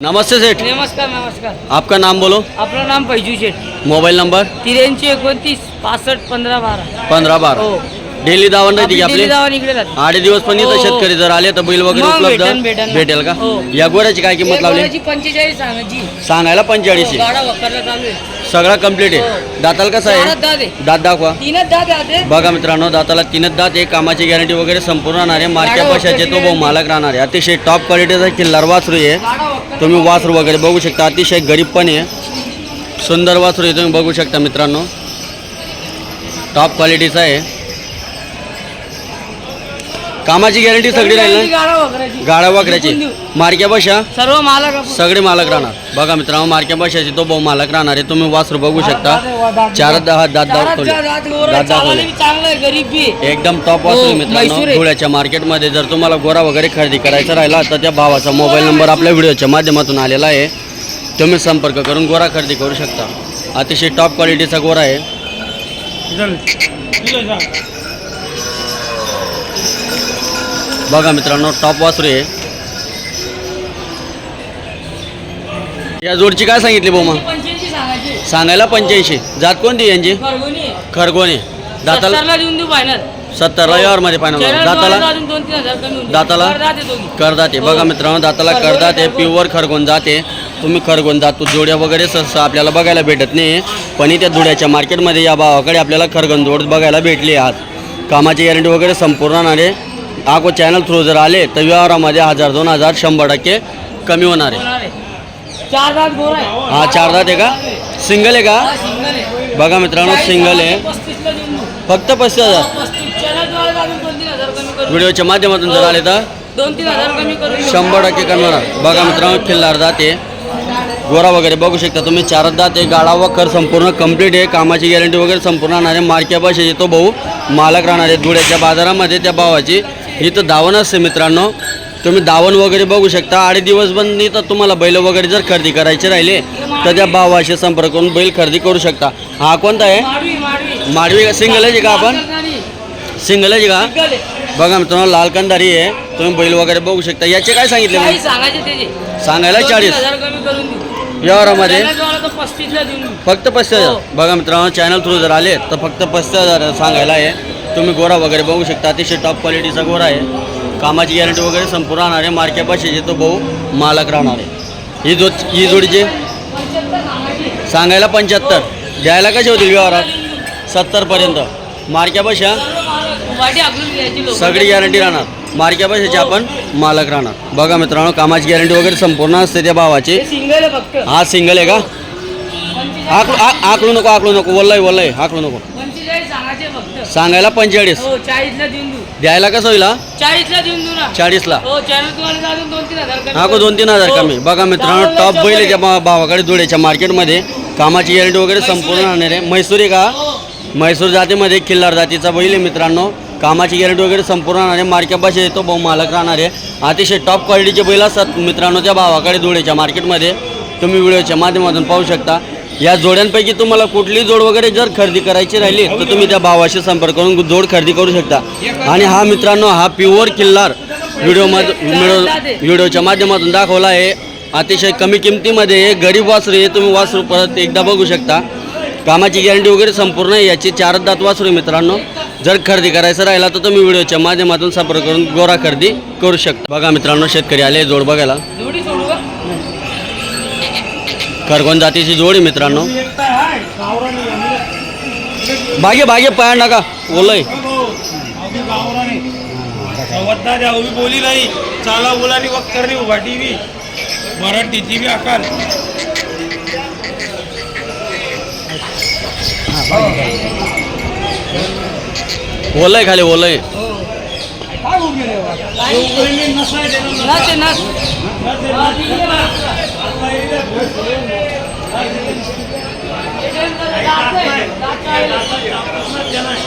नमस्ते सेठ। नमस्कार नमस्कार। आपका नाम बोलो। आपलं नाम पैजू शेठ मोबाईल नंबर? त्र्याऐंशी एकोणतीस पासष्ट पंधरा बारा। पंधरा बारा। हो। डेली दावण राहते की आपली आपली? दिल्ली जावा इकडे राहते. आठ दिवस पण हो, इथं. शेतकरी जर आले तर बैल वगैरे मग उपलब्ध भेटेल, का? हो. या गोऱ्याची काय किंमत एक लावली? पंचेचाळीस सांगायची सांगायला पंचेचाळीस गाडा वखरला चालू आहे. सगळा कंप्लीट आहे. दाताला कसं चारच दात आहे. दात दाखवा. तीनच दात आहे. बघा मित्रांनो दाताला तीनच दात आहे. कामाची गॅरंटी वगैरे संपूर्ण राहणार आहे. मार्क्या गाडा पशाचे तो भाऊ मालक राहणार आहे. अतिशय टॉप क्वालिटीचा किल्लार वासरू आहे. गाडा तुम्ही वासरू वगैरे बघू शकता. अतिशय गरीब पण आहे. सुंदर वासरू आहे तुम्ही बघू शकता मित्रांनो. टॉप क्वालिटीचा आहे. कामाची गॅरंटी सगळी राहील ना? गाडा वाकड्याची. मार्क्या बशा सर्व मालक. सगळे मालक राहणार. बघा मित्रांनो मार्क्या बशाची तो भाऊ मालक राहणार आहे. तुम्ही वासरू बघू शकता. चार दहा दात दाखवले दात, दाखवले. एकदम टॉप वासरू हो, मित्रांनो. धुळ्याच्या मार्केटमध्ये जर तुम्हाला गोरा वगैरे खरेदी करायचा राहिला तर त्या भावाचा मोबाईल नंबर आपल्या व्हिडिओच्या माध्यमातून आलेला आहे. तुम्ही संपर्क करून गोरा खरेदी करू शकता. अतिशय टॉप क्वालिटीचा गोरा आहे. बघा मित्रांनो टॉप वासरू आहे. या जोडची काय सांगितली सांगायची. सांगायला पंच्याऐंशी. जात कोणती यांची. खरगोणे दाताला सत्तरला सत्तरला यावरमध्ये फायनल दाताला दाताला? करदाते बघा मित्रांनो दाताला खरगोण, करदात खरगोण. प्युअर खरगोन जाते तुम्ही खरगोन जातो जोड्या वगैरे सहसा आपल्याला बघायला भेटत नाही. पण त्या धुळ्याच्या मार्केटमध्ये या भावाकडे आपल्याला खरगोन जोड बघायला भेटली आज कामाची गॅरंटी वगैरे संपूर्ण आहे. आको चॅनल थ्रू जर आले तर व्यवहारामध्ये हजार दोन हजार शंभर टक्के कमी होणार आहे. होणार आहे. चार दात गोर आहे. हा चार दात आहे का? सिंगल आहे का? बघा मित्रांनो सिंगल आहे. फक्त पस्तीस हजार. करू. व्हिडिओच्या माध्यमातून जर आले तर? दोन तीन हजार कमी करू. शंभर टक्के कमी होणार. बघा मित्रांनो खिल्लार जाते गोरा वगैरे बघू शकता तुम्ही. चारच दात आहे. गाळा वखर संपूर्ण कंप्लीट आहे. कामाची गॅरंटी वगैरे संपूर्ण राहणार आहे. भाषेचे तो भाऊ. मालक राहणार आहे. धुळ्याच्या बाजारामध्ये त्या भावाची. इथं दावण असते मित्रांनो. तुम्ही दावण वगैरे बघू शकता. आडे दिवस बंद तर तुम्हाला बैल वगैरे जर खरेदी करायचे राहिले तर त्या भावाशी संपर्क करून बैल खरेदी करू शकता. हा कोणता आहे? माडवी सिंगल आहे का आपण? सिंगल आहे का. बघा मित्रांनो लाल कंदारी आहे. तुम्ही बैल वगैरे बघू शकता. याचे काय सांगितले सांगायला चाळीस. व्यवहारामध्ये? फक्त पस्तीस हजार. हो. बघा मित्रांनो चॅनल थ्रू जर आले तर फक्त पस्तीस हजार सांगायला आहे. तुम्ही गोरा वगैरे बघू शकता. अतिशय टॉप क्वालिटीचा गोरा आहे. कामाची गॅरंटी वगैरे संपूर्ण राहणार आहे. मार्क्या पाशीचे तो भाऊ मालक राहणार आहे. ही जो ही जोडीचे? सांगायला पंच्याहत्तर. द्यायला कसे होतील व्यवहारात? सत्तरपर्यंत. मार्क्या पशा वाटी आखलून घ्यायची लोक. सगळी गॅरंटी राहणार. मार्क्या पैशाचे आपण मालक राहणार. बघा मित्रांनो कामाची गॅरंटी वगैरे संपूर्ण असते त्या भावाची. हे सिंगल आहे का? आकलू आकलू नको आकलू नको. वल्लय वल्लय. आकलू नको. सांगायला पंचेचाळीस. हो चाळीसला देऊन देऊ. द्यायला कसं होईल हा? चाळीसला देऊन देऊ ना. चाळीसला. हो चॅनल तुम्हाला अजून दोन तीन हजार कमी हा को दोन तीन हजार हो. कमी. बघा मित्रांनो दहा टॉप बैल आहे. त्या भा- भावाकडे धुळ्याच्या मार्केटमध्ये कामाची गॅरंटी वगैरे संपूर्ण राहणार आहे. म्हैसूर का? हो. म्हैसूर जातीमध्ये किल्लार जातीचा बैल आहे मित्रांनो. कामाची गॅरंटी वगैरे संपूर्ण राहणार आहे. मार्केट येतो भाऊ मालक राहणार आहे. अतिशय टॉप क्वालिटीचे बैल असतात मित्रांनो त्या भावाकडे धुळ्याच्या मार्केटमध्ये. तुम्ही व्हिडिओच्या माध्यमातून पाहू शकता. या जोड्यांपैकी तुम्हाला कुठली जोड वगैरे जर खरेदी करायची राहिली तर तुम्ही त्या भावाशी संपर्क करून जोड खरेदी करू शकता. आणि हा मित्रांनो हा प्युअर किल्लार व्हिडिओमध्ये व्हिडिओ व्हिडिओच्या माध्यमातून दाखवला आहे. अतिशय कमी किमतीमध्ये गरीब वासरू आहे तुम्ही वासरू परत एकदा बघू शकता. कामाची गॅरंटी वगैरे संपूर्ण आहे याची चार दात वासरू मित्रांनो. जर खरेदी करायचं राहिला तर तुम्ही व्हिडिओच्या माध्यमातून संपर्क करून गोरा खरेदी करू शकता. बघा मित्रांनो शेतकरी आले जोड बघायला. खरगोन जातीची जोडी मित्रांनो. भागे भागे पाय नका. ओलय द्या उभी बोली नाही चाला बोलानी वक्करनी उभा टीव्ही मराठी टीव्ही आकार ओलय खाली ओलय नाच. জানাই